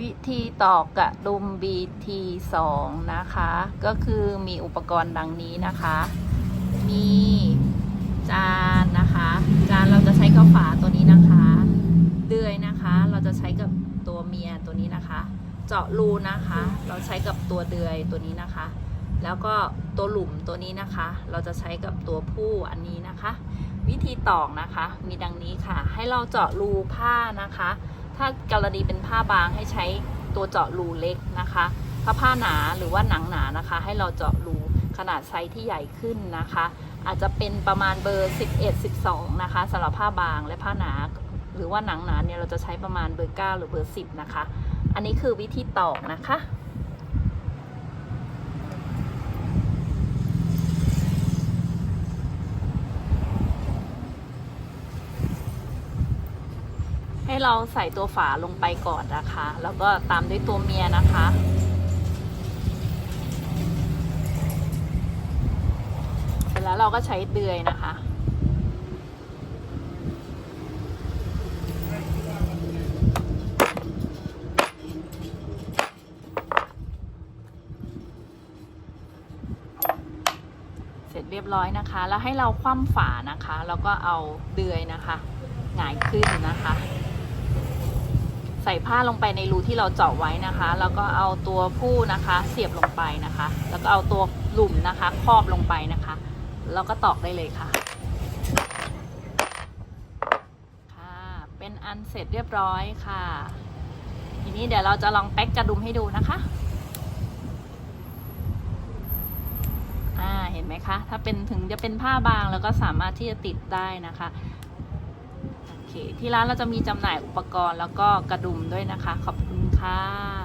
วิธีตอกกระดุม BT2 นะคะ ก็คือมีอุปกรณ์ดังนี้นะคะ มีจานนะคะ จานเราจะใช้กับฝาตัวนี้นะคะ เดือยนะคะ เราจะใช้กับตัวเมียตัวนี้นะคะ เจาะรูนะคะ เราใช้กับตัวเดือยตัวนี้นะคะ แล้วก็ตัวหลุมตัวนี้นะคะ เราจะใช้กับตัวผู้อันนี้นะคะ วิธีตอกนะคะ มีดังนี้ค่ะ ให้เราเจาะรูผ้านะคะ ถ้ากรณีเป็นผ้าบางให้ใช้ตัวเจาะรูเล็กนะคะ ถ้าผ้าหนาหรือว่าหนังหนานะคะ ให้เราเจาะรูขนาดไซส์ที่ใหญ่ขึ้นนะคะ อาจจะเป็นประมาณเบอร์ 11 12 นะคะสำหรับผ้าบางและผ้าหนา หรือว่าหนังหนาเนี่ยเราจะใช้ประมาณเบอร์ 9 หรือเบอร์ 10 นะคะ อันนี้คือวิธีตอกนะคะ ให้เราใส่ตัวฝาลงไปก่อนนะคะ แล้วก็ตามด้วยตัวเมียนะคะ เสร็จแล้วเราก็ใช้เดือยนะคะเสร็จเรียบร้อยนะคะ แล้วให้เราคว่ำฝานะคะ แล้วก็เอาเดือยนะคะ หงายขึ้นนะคะ ใส่ผ้าลงไปในรูที่เราเจาะไว้นะคะ แล้วก็เอาตัวผู้นะคะ เสียบลงไปนะคะ แล้วก็เอาตัวหลุมนะคะครอบลงไปนะคะ แล้วก็ตอกได้เลยค่ะ ค่ะ เป็นอันเสร็จเรียบร้อยค่ะ ทีนี้เดี๋ยวเราจะลองแป๊กกระดุมให้ดูนะคะอ่าเห็นไหมคะ ถ้าเป็นถึงจะเป็นผ้าบางแล้วก็สามารถที่จะติดได้นะคะ ที่ร้านเราจะมีจำหน่ายอุปกรณ์แล้วก็กระดุมด้วยนะคะ ขอบคุณค่ะ